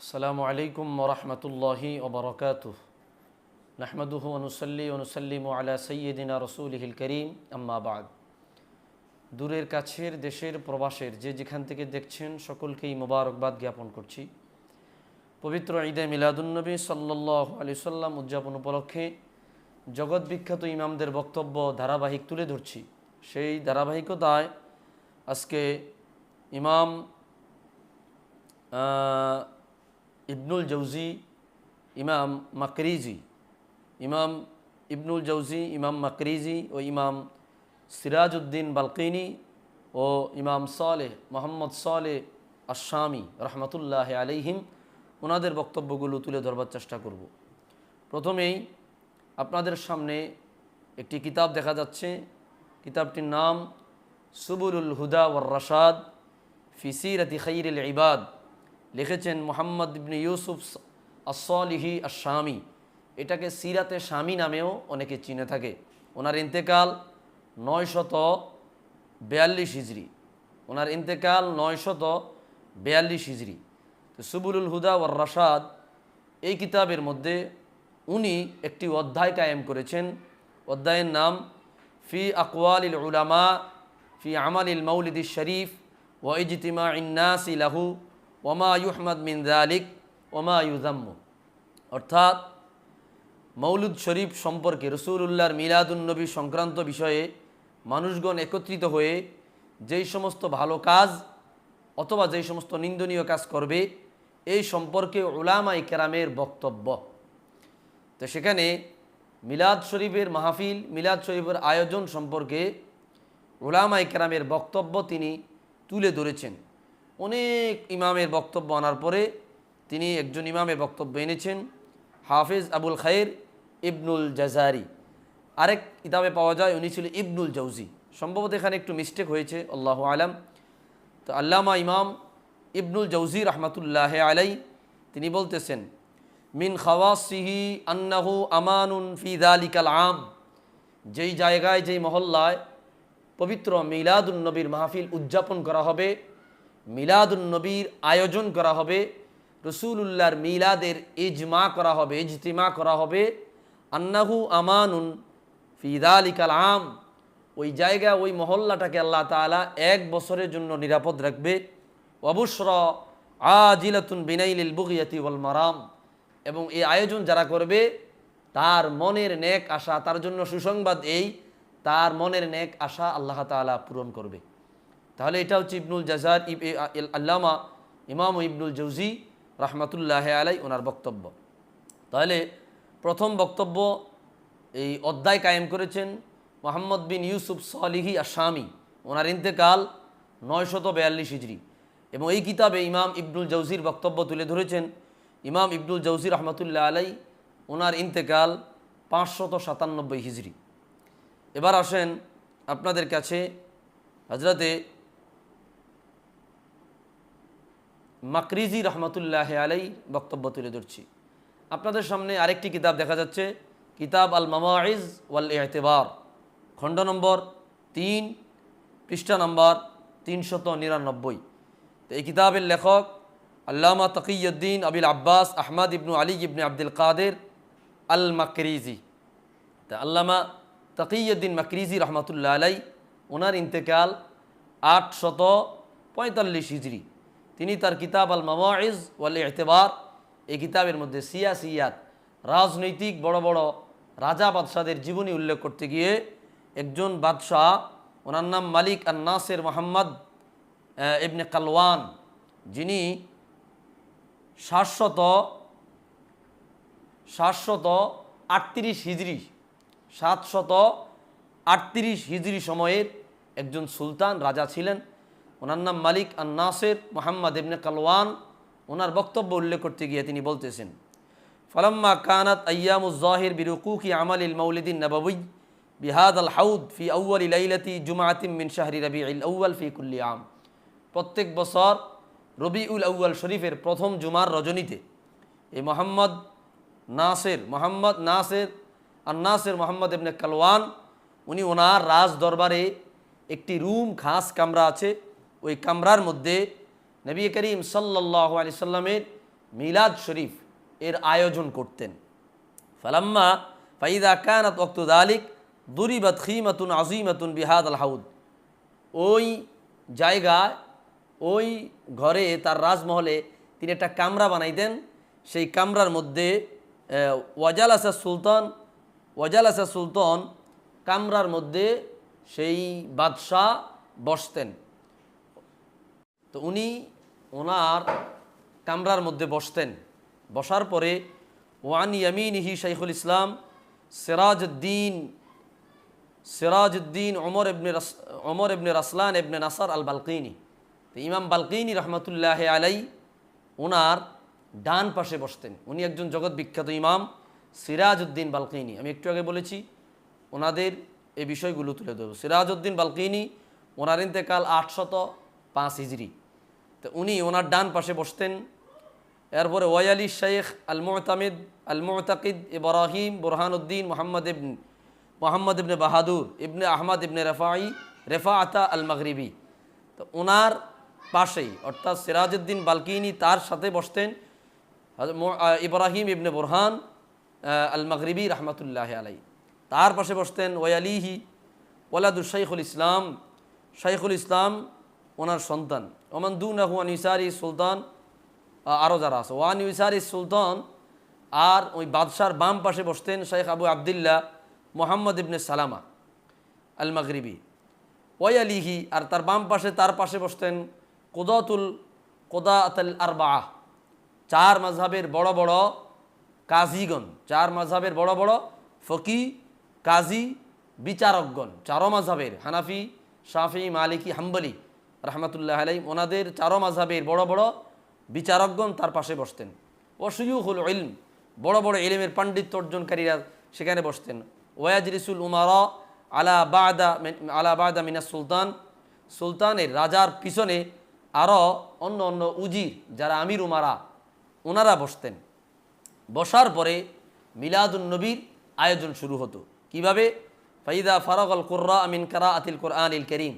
السلام عليكم ورحمة الله وبركاته نحمده ونصلي ونسلم على سيدنا رسوله الكريم أما بعد দূরের কাছের দেশের প্রবাসের যে যেখান থেকে দেখছেন সকলকেই মোবারকবাদ জ্ঞাপন করছি পবিত্র ঈদে মিলাদুন্নবী সাল্লাহ আলি সাল্লাম উদযাপন উপলক্ষে জগৎ বিখ্যাত ইমামদের বক্তব্য ধারাবাহিক তুলে ধরছি সেই ধারাবাহিকতায় আজকে ইমাম আহ, ইবনুল জৌজি ইমাম মাকরিজি। ইমাম ইবনুল জৌজি ইমাম মাকরিজি ও ইমাম সিরাজউদ্দিন বালকিনি ও ইমাম সালেহ, মোহাম্মদ সালেহ আসামি রহমতুল্লাহ আলাইহিম ওনাদের বক্তব্যগুলো তুলে ধরবার চেষ্টা করব। প্রথমেই আপনাদের সামনে একটি কিতাব দেখা যাচ্ছে। কিতাবটির নাম সুবুলুল হুদা ওয়ার রাশাদ ফিসিরতি খৈরুল ইবাদ। লিখেছেন মোহাম্মদ ইবনে ইউসুফ আসলিহি আসামি এটাকে সিরাতে স্বামী নামেও অনেকে চিনে থাকে। ওনার ইন্তেকাল নয় শত বেয়াল্লিশ হিজড়ি ওনার ইন্তেকাল নয় শত বেয়াল্লিশ হিজড়ি তো সুবুলুল হুদা ওর রাশাদ এই কিতাবের মধ্যে উনি একটি অধ্যায় কায়েম করেছেন। অধ্যায়ের নাম, ফি আকওয়ালিল উলামা, ফি আমালিল মৌলিদি শরীফ ও ইজতিমা ইন্নাসি লাহু। ওমা ইউহমদ মিন দালিক ওমা ইউজাম্মু অর্থাৎ মৌলুদ শরীফ সম্পর্কে রসুল্লাহর মিলাদুন্নবী সংক্রান্ত বিষয়ে মানুষগণ একত্রিত হয়ে যেই সমস্ত ভালো কাজ অথবা যেই সমস্ত নিন্দনীয় কাজ করবে, এই সম্পর্কে ওলামাই কেরামের বক্তব্য। তো সেখানে মিলাদ শরীফের মাহফিল, মিলাদ শরীফের আয়োজন সম্পর্কে ওলামাই কেরামের বক্তব্য তিনি তুলে ধরেছেন। অনেক ইমামের বক্তব্য আনার পরে তিনি একজন ইমামের বক্তব্য এনেছেন, হাফিজ আবুল খায়ের ইবনুল জাজারি। আরেক কিতাবে পাওয়া যায়, উনি ছিল ইবনুল জৌজি সম্ভবত এখানে একটু মিস্টেক হয়েছে, আল্লাহ আলাম। তো আল্লামা ইমাম ইবনুল জৌজি রহমতুল্লাহ আলাই তিনি বলতেছেন, মিন খাওয়াসিহি আন্নাহু আমানুন ফি দালিকাল আম। যেই জায়গায়, যেই মহল্লায় পবিত্র মিলাদুন্নবীর মাহফিল উদযাপন করা হবে মিলাদুন্নবীর আয়োজন করা হবে, রসুলুল্লাহর মিলাদের ইজমা করা হবে, ইজতিমা করা হবে। আন্নাহু আমানুন ফিদালিকাল আম। ওই জায়গা, ওই মহল্লাটাকে আল্লাহ তাআলা এক বছরের জন্য নিরাপদ রাখবে। অবসর আজিলাতুন বিনাইলিল বুগিয়াতি ওয়াল মারাম। এবং এই আয়োজন যারা করবে, তার মনের নেক আশা, তার জন্য সুসংবাদ এই, তার মনের নেক আশা আল্লাহ তাআলা পূরণ করবে। তাহলে এটা হচ্ছে ইবনুল জাজার ইব আল্লামা ইমাম ইবনুল জৌজি রহমতুল্লাহ আলাই ওনার বক্তব্য। তাহলে প্রথম বক্তব্য এই অধ্যায় কায়েম করেছেন মোহাম্মদ বিন ইউসুফ সলিহি আসামি ওনার ইন্তেকাল নয়শত বেয়াল্লিশ হিজড়ি। এবং এই কিতাবে ইমাম ইবনুল জৌজির বক্তব্য তুলে ধরেছেন। ইমাম ইবনুল জৌজি রহমতুল্লাহ আলাই ওনার ইন্তেকাল পাঁচশত সাতানব্বই হিজড়ি। এবার আসেন আপনাদের কাছে হজরতে মাকরিজি রহমতুল্লাহ আলাই বক্তব্য তুলে ধরছি। আপনাদের সামনে আরেকটি কিতাব দেখা যাচ্ছে, কিতাব আল মামাইজ ওয়াল এতেবার খণ্ড নম্বর তিন, পৃষ্ঠা নম্বর তিনশত নিরানব্বই। তো এই কিতাবের লেখক Allama Taqiuddin Abil Abbas Ahmad ibnu Ali ibne Abdul Qadir al Maqrizi তা আল্লামা তকিউদ্দিন মাকরিজি রহমতুল্লাহ আলাই, ওনার ইন্তেকাল আটশত পঁয়তাল্লিশ হিজড়ি তিনি তার কিতাব আল মামাইজ ওয়াল এতেবার এই কিতাবের মধ্যে সিয়া সিয়াসিয়াত, রাজনৈতিক বড় বড় রাজা বাদশাদের জীবনী উল্লেখ করতে গিয়ে একজন বাদশাহ, ওনার নাম মালিক আর নাসের মোহাম্মদ ইবনে কালওয়ান, যিনি সাতশত সাতশত আটত্রিশ হিজড়ি সাতশত আটত্রিশ হিজড়ি সময়ের একজন সুলতান রাজা ছিলেন। ওনার নাম মালিক আর নাসের মোহাম্মদ ইবনে কালওয়ান। ওনার বক্তব্য উল্লেখ করতে গিয়ে তিনি বলতেছেন, ফলাম্মা কানাত আয়ামুজাহির বিরুকুকি আমালিল মৌলিদিন নববী বিহাদ আল হাউদ ফি আউ্য়াল লাইলাতি জুমাতিম মিন শাহরি রবি আল আউ্য়াল ফি কুল্লি আম। প্রত্যেক বছর রবিউল আউ্য়াল শরীফের প্রথম জুমার রজনীতে এই মোহাম্মদ নাসের মোহাম্মদ নাসের আর নাসের মোহাম্মদ ইবনে কালওয়ান, উনি ওনার রাজ দরবারে একটি রুম খাস কামরা আছে। ওই কামরার মধ্যে নবী করিম সাল্লাহ আলি সাল্লামের মিলাদ শরীফ এর আয়োজন করতেন। ফালাম্মা ফাইদা কানাত ওক্ত আলিক দুরিবাত খিমাতুন আজিমাতুন বিহাদ আল হাউদ। ওই জায়গায়, ওই ঘরে, তার রাজমহলে তিনি একটা কামরা বানাইতেন। সেই কামরার মধ্যে ওয়াজাল আসা সুলতান ওয়াজাল আসা সুলতান কামরার মধ্যে সেই বাদশাহ বসতেন। তো উনি ওনার কামরার মধ্যে বসতেন। বসার পরে, ওয়ান ইয়ামিনহি শাইখুল ইসলাম সিরাজউদ্দিন সিরাজউদ্দিন ওমর ইবনে রাস, ওমর ইবনে রাসলান ইবনে নাসার আল বালকিনি তো ইমাম বালকিনি রহমতুল্লাহ আলাই ওনার ডান পাশে বসতেন। উনি একজন জগৎ বিখ্যাত ইমাম সিরাজউদ্দিন বালকিনি। আমি একটু আগে বলেছি, ওনাদের এই বিষয়গুলো তুলে দেবো সিরাজউদ্দিন বালকিনি, ওনার ইন্তেকাল আটশত পাঁচ হিজড়ি তো উনি ওনার ডান পাশে বসতেন। এরপরে ওয়ালি শেখ আল মোতামিদ আল মোতাকিদ ইব্রাহিম বুরহানুদ্দিন মোহাম্মদ ইবন, মোহাম্মদ ইবনে বাহাদুর, ইবনে আহমদ ইবনে রেফাই রেফা আতা আল মগরিবি তো ওনার পাশেই, অর্থাৎ সিরাজউদ্দিন বালকিনি তার সাথে বসতেন। ইব্রাহিম ইবনে বুরহান আল মগরিবি রহমতুল্লাহ আলাই তার পাশে বসতেন ওয়ালিহি ওলাদুল শাইখুল ইসলাম। শাইখুল ইসলাম ওনার সন্তান। ওমান দু না নাহুয়ান ইসারি সুলতান আরও যারা আছে। ওয়ান ইসারি সুলতান আর ওই বাদশার বাম পাশে বসতেন Sheikh Abu Abdullah Mohammad ibn Salama al মাগরিবি আলিহি, আর তার বাম পাশে, তার পাশে বসতেন কোদাতুল, কোদাতল আরবা চার মাঝহাবের বড় বড় কাজীগণ, চার মাঝহাবের বড় বড় ফকি, কাজী, বিচারকগণ। চারো মাঝহাবের হানাফি, শাফি, মালিকি, হাম্বলি। রহমতুল্লাহ আলাই ওনাদের চারো মাঝাবের বড় বড় বিচারকগণ তার পাশে বসতেন। ওসুয়ুহুল ইলম, বড় বড় ইলমের পাণ্ডিত্য অর্জনকারীরা সেখানে বসতেন। ওয়াজ রিসুল উমারা আলা বাদা আলা বাদা মিনা সুলতান, সুলতানের রাজার পিছনে আরও অন্য অন্য উজির যারা আমির উমারা ওনারা বসতেন। বসার পরে মিলাদুন নবীর আয়োজন শুরু হতো। কীভাবে? ফাইদা ফারাগল কুর্রা আমিন কারা আতিল কোরআন ইল করিম।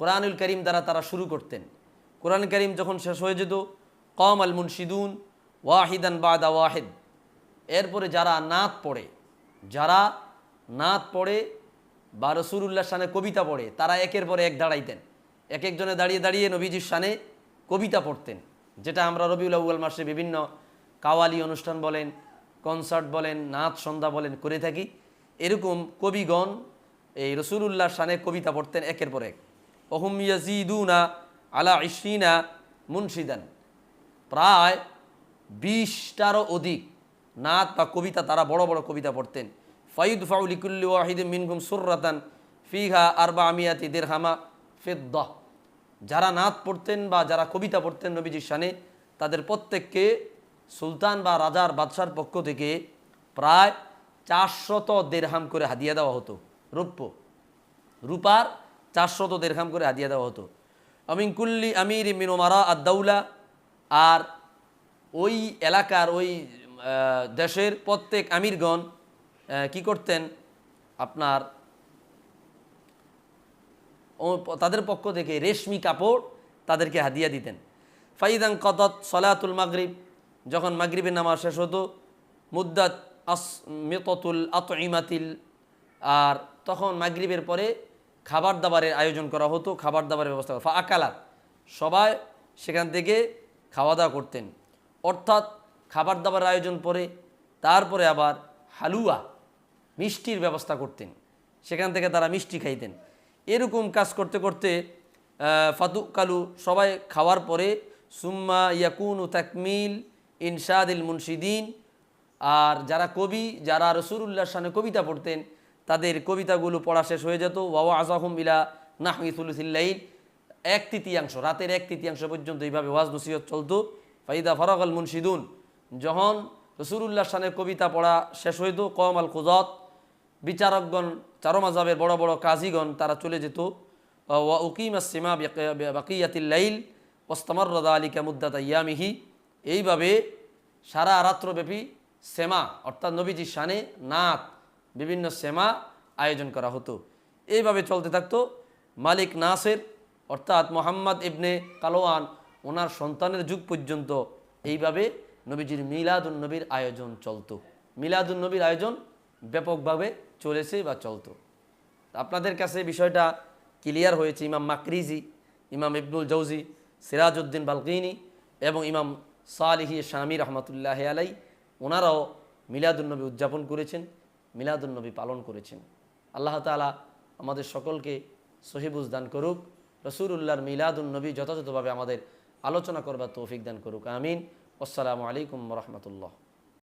কোরআনুল করিম দ্বারা তারা শুরু করতেন। কোরআন করিম যখন শেষ হয়ে যেত কম আল মুনশিদুন, ওয়াহিদান বাদা ওয়াহিদ। এরপরে যারা নাত পড়ে, যারা নাত পড়ে, বা রসুরুল্লাহ শানে কবিতা পড়ে, তারা একের পরে এক দাঁড়াইতেন। এক একজনে দাঁড়িয়ে দাঁড়িয়ে নবীজির শানে কবিতা পড়তেন, যেটা আমরা রবিউল আউ্য়াল মাসে বিভিন্ন কাওয়ালি অনুষ্ঠান বলেন, কনসার্ট বলেন নাচ সন্ধ্যা বলেন, করে থাকি। এরকম কবিগণ এই রসুলুল্লাহর শানে কবিতা পড়তেন একের পর এক। অহুম ইয়াজিদুনা আলা ইসিনা মুনশিদান। প্রায় বিশটারও অধিক নাত বা কবিতা তারা বড় বড় কবিতা পড়তেন। ফাইদ ফাউলিকুল্লি ওয়াহিদ মিনগুম সুররাতান ফিহা আরবা আমিয়াতি দেরহামা ফেদ্দাহ যারা নাত পড়তেন বা যারা কবিতা পড়তেন নবীজির শানে, তাদের প্রত্যেককে সুলতান বা রাজার বাদশার পক্ষ থেকে প্রায় চারশত দেড়হাম করে হাদিয়া দেওয়া হতো। রৌপ্য। রূপার চারশত দেড়খাম করে হাদিয়া দেওয়া হতো। আমিন কুল্লি আমির মিন ওমারা আদাউলা আর ওই এলাকার ওই দেশের প্রত্যেক আমিরগণ কি করতেন? আপনার তাদের পক্ষ থেকে রেশমি কাপড় তাদেরকে হাদিয়া দিতেন। ফাইদাং কদত সলাতুল মাগরিব, যখন মাগরিবের নামাজ শেষ হতো, মুদ্দাত আস মেততুল আতইমাতিল আর তখন মাগরিবের পরে খাবার দাবারের আয়োজন করা হতো খাবার দাবারের ব্যবস্থা করা। আকালাত সবাই সেখান থেকে খাওয়া দাওয়া করতেন। অর্থাৎ খাবার দাবার আয়োজন পরে, তারপরে আবার হালুয়া, মিষ্টির ব্যবস্থা করতেন। সেখান থেকে তারা মিষ্টি খাইতেন। এরকম কাজ করতে করতে ফাতু কালু সবাই খাওয়ার পরে, সুম্মা ইয়াকুনু তাকমিল ইনসাদিল মুনশিদিন, আর যারা কবি, যারা রসুরুল্লাহর সামনে কবিতা পড়তেন তাদের কবিতাগুলো পড়া শেষ হয়ে যেত। ওয়াওয়া আজাহম ইলা নাহমিসুল্লাইল এক তৃতীয়াংশ, রাতের এক তৃতীয়াংশ পর্যন্ত এইভাবে ওয়াজ নসিহত চলতো। ফাইদা ফরাগল মুনশিদুন, যখন রসুরুল্লাহর সামনে কবিতা পড়া শেষ হইতো কম আল কুজত বিচারকগণ, চারো মাজাবের বড় বড় কাজীগণ তারা চলে যেত। ওয়া উকিম আসিমা বাকিয়াতিল্লাইল ওস্তমর রদা আলিকা মুদ্দাত ইয়ামিহি এইভাবে সারা রাত্রব্যাপী সেমা, অর্থাৎ নবীজির শানে নাত বিভিন্ন সেমা আয়োজন করা হতো। এইভাবে চলতে থাকতো মালিক নাসের, অর্থাৎ মোহাম্মদ ইবনে কালোয়ান, ওনার সন্তানের যুগ পর্যন্ত এইভাবে নবীজির মিলাদুন নবীর আয়োজন চলতো। মিলাদুন নবীর আয়োজন ব্যাপকভাবে চলেছে বা চলতো। আপনাদের কাছে বিষয়টা ক্লিয়ার হয়েছে। ইমাম মাকরিজি, ইমাম ইবনুল জৌজি সিরাজউদ্দিন বালকিনী এবং ইমাম সালিহি শামী রহমতুল্লাহ আলাই ওনারাও মিলাদুলনবী উদযাপন করেছেন। মিলাদুলনবী পালন করেছেন। আল্লাহ তালা আমাদের সকলকে সহিবুজ দান করুক রসুরুল্লাহর মিলাদুলনবী যথাযথভাবে আমাদের আলোচনা করবার তৌফিক দান করুক। আমিন। আসসালামু আলাইকুম রহমতুল্লাহ।